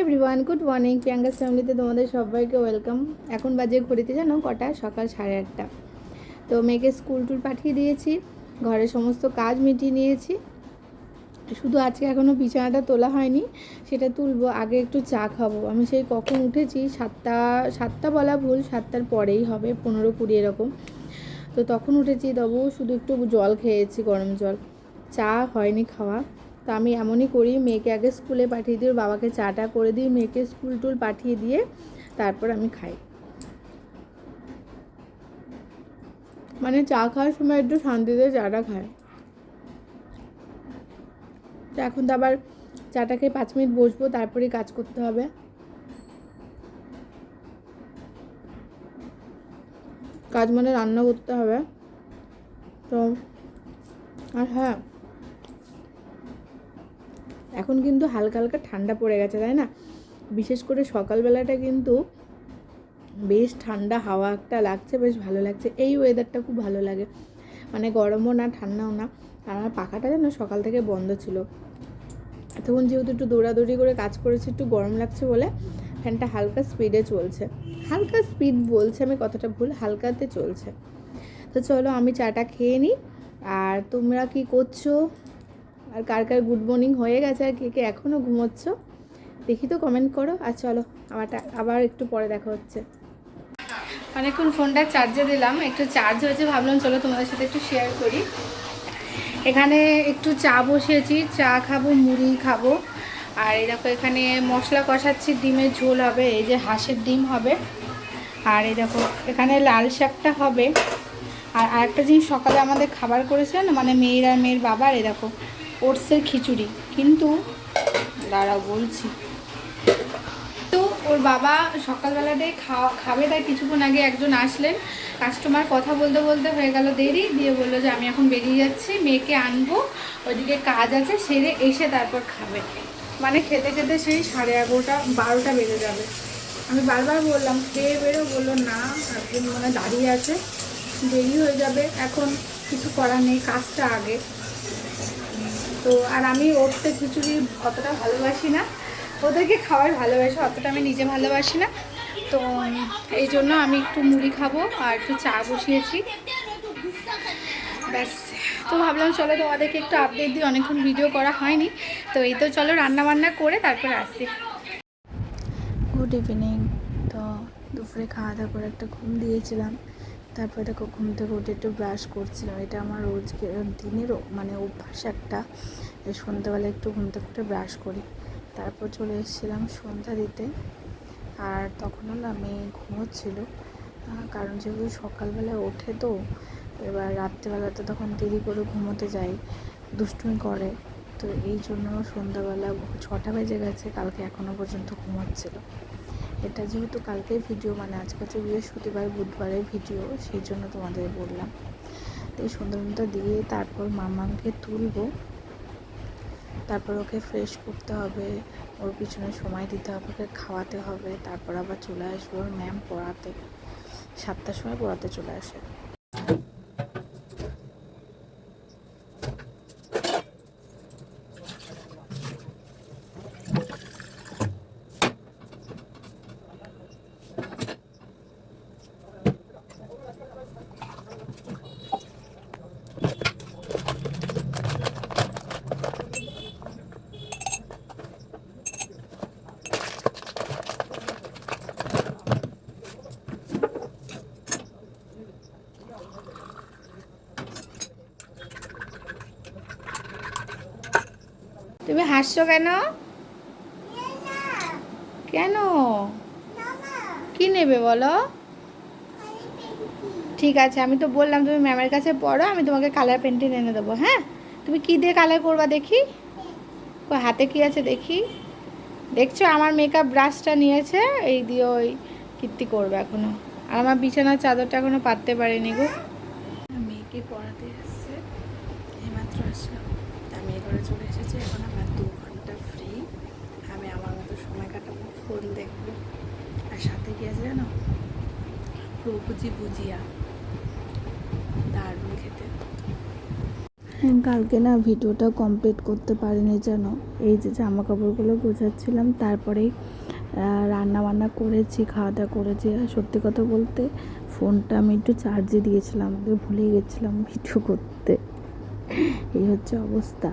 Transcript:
Everyone good morning Priyanka ফ্যামিলিতে তোমাদের সবাইকে ওয়েলকাম এখন বাজে ঘড়িতে জানো কটা? সকাল সাড়ে আটটা। তো মেয়েকে স্কুল টুল পাঠিয়ে দিয়েছি ঘরের সমস্ত কাজ মিটিয়ে নিয়েছি। শুধু আজকে এখনও বিছানাটা তোলা হয়নি, সেটা তুলবো, আগে একটু চা খাব। আমি সেই কখন উঠেছি, সাতটা সাতটা বলা ভুল, সাতটার পরেই হবে, পনেরো কুড়ি এরকম। তো তখন উঠেছি তবু শুধু একটু জল খেয়েছি, গরম জল। চা হয়নি খাওয়া। তো আমি এমনই করি, মেয়েকে আগে স্কুলে পাঠিয়ে দিই বাবাকে চাটা করে দিই মেয়েকে স্কুল টুল পাঠিয়ে দিয়ে তারপর আমি খাই। মানে চা খাওয়ার সময় একটু শান্তিতে চাটা খায়। তো এখন তো আবার চাটা খেয়ে পাঁচ মিনিট বসবো, তারপরেই কাজ করতে হবে। কাজ মানে রান্না করতে হবে। তো আর হ্যাঁ এখন কিন্তু হালকা হালকা ঠান্ডা পড়ে গেছে, তাই না? বিশেষ করে সকালবেলাটা কিন্তু বেশ ঠান্ডা, হাওয়া একটা লাগছে, বেশ ভালো লাগছে। এই ওয়েদারটা খুব ভালো লাগে। মানে গরমও না, ঠান্ডাও না। আর আমার পাখাটা যেন সকাল থেকে বন্ধ ছিল। এতক্ষণ যেহেতু একটু দৌড়াদৌড়ি করে কাজ করেছি, একটু গরম লাগছে বলে, ফ্যানটা হালকা স্পিডে চলছে। হালকা স্পিড বলছে আমি, কথাটা ভুল, হালকাতে চলছে। তো চলো আমি চাটা খেয়ে নিই আর তোমরা কি করছ? আর কার কার গুড মর্নিং হয়ে গেছে আর কে কে এখনও ঘুমোচ্ছ, দেখি তো কমেন্ট করো। আর চলো, আমারটা আবার একটু পরে দেখা হচ্ছে। অনেকক্ষণ ফোনটা চার্জে দিলাম, একটু চার্জ হয়েছে, ভাবলাম চলো তোমাদের সাথে একটু শেয়ার করি। এখানে একটু চা বসিয়েছি, চা খাব, মুড়ি খাব। আর এই দেখো এখানে মশলা কষাচ্ছি, ডিমের ঝোল হবে, এই যে হাঁসের ডিম হবে। আর এই দেখো এখানে লাল শাকটা হবে। আর আরেকটা জিনিস সকালে আমাদের খাবার করেছিলেন মানে মেয়ের আর মেয়ের বাবার, এই দেখো ওটসের খিচুড়ি। কিন্তু, দাঁড়াও বলছি। তো ওর বাবা সকালবেলাটাই খাওয়া, খাবে, তাই কিছুক্ষণ আগে একজন আসলেন। কাস্টমার কথা বলতে বলতে হয়ে গেল দেরি। দিয়ে বলল যে, আমি এখন বেরিয়ে যাচ্ছি, মেয়েকে আনব। ওইদিকে কাজ আছে, সেরে এসে তারপর খাবে। মানে খেতে খেতে সেই সাড়ে এগারোটা, বারোটা বেজে যাবে। আমি বারবার বললাম, খেয়ে বেরো। বলল, না, একজন মানে দাঁড়িয়ে আছে। দেরি হয়ে যাবে। এখন কিছু করার নেই, কাজটা আগে। তো, আর আমি ওরতে খিচুড়ি অতটা ভালোবাসি না। ওদেরকে খাওয়ার ভালোবাসি, অতটা আমি নিজে ভালোবাসি না। তো, এই জন্য আমি একটু মুড়ি খাব আর একটু চা বসিয়েছি। ব্যাস, তো ভাবলাম চলো তোমাদেরকে একটু আপডেট দিই অনেকক্ষণ ভিডিও করা হয়নি। তো এই তো চলো রান্না বান্না করে তারপরে আসি। গুড ইভিনিং তো, দুপুরে খাওয়া দাওয়া করে একটা ঘুম দিয়েছিলাম। তারপরে দেখো ঘুম থেকে উঠে একটু ব্রাশ করছিলাম। এটা আমার রোজকে দিনেরও মানে অভ্যাস একটা। সন্ধ্যাবেলা একটু ঘুম থেকে উঠে ব্রাশ করি। তারপর চলে এসেছিলাম সন্ধ্যা দিতে। আর তখনও না আমি ঘুমোচ্ছিল। কারণ যেহেতু সকালবেলায় ওঠে তো, এবার রাত্রেবেলাতে তখন দেরি করে ঘুমোতে যাই, দুষ্টুমি করে। তো এই জন্য সন্ধ্যাবেলা ছটা বেজে গেছে, কালকে এখনও পর্যন্ত ঘুমাচ্ছিল। এটা যেহেতু কালকে ভিডিও মানে আজকে হচ্ছে বৃহস্পতিবার, বুধবারের ভিডিও, সেই জন্য তোমাদের বললাম। তো এই মতো দিয়ে তারপর মামাকে তুলবো। তারপর ওকে ফ্রেশ করতে হবে, ওর পিছনে সময় দিতে হবে, ওকে খাওয়াতে হবে। তারপর আবার চলে আসব ওর ম্যাম পড়াতে। সাতটার সময় পড়াতে চলে আসে তুমি হাসছো কেন? কেন? কি নেবে বলো? ঠিক আছে, আমি তো বললাম তুমি ম্যামের কাছে পড়ো, আমি তোমাকে কালার পেন্টিং এনে দেবো হ্যাঁ? তুমি কি দিয়ে কালার করবা দেখি? হাতে কি আছে দেখি? দেখছ, আমার মেকআপ ব্রাশটা নিয়েছে, এই দিয়ে ওই কীর্তি করবে এখনও। আর আমার বিছানার চাদরটা এখনও পাততে পারিনি গো। মেয়েকে পড়াতে এসছে এইমাত্র আসলাম আমি এ ঘরে চলে এসেছি, এখন আমার দু ঘণ্টা ফ্রি আমি আমার মতো সময় কাটাবো ফোন দেখব আর সাথে কি আছে জানো প্রভুজি বুজিয়া দারুণ খেতে। কালকে না ভিডিওটা কমপ্লিট করতে পারিনি যেন। এই যে জামা কাপড়গুলো গোছাচ্ছিলাম, তারপরেই রান্না বান্না করেছি খাওয়া দাওয়া করেছি। আর সত্যি কথা বলতে, ফোনটা আমি একটু চার্জে দিয়েছিলাম ভুলে গেছিলাম ভিডিও করতে। এই হচ্ছে অবস্থা।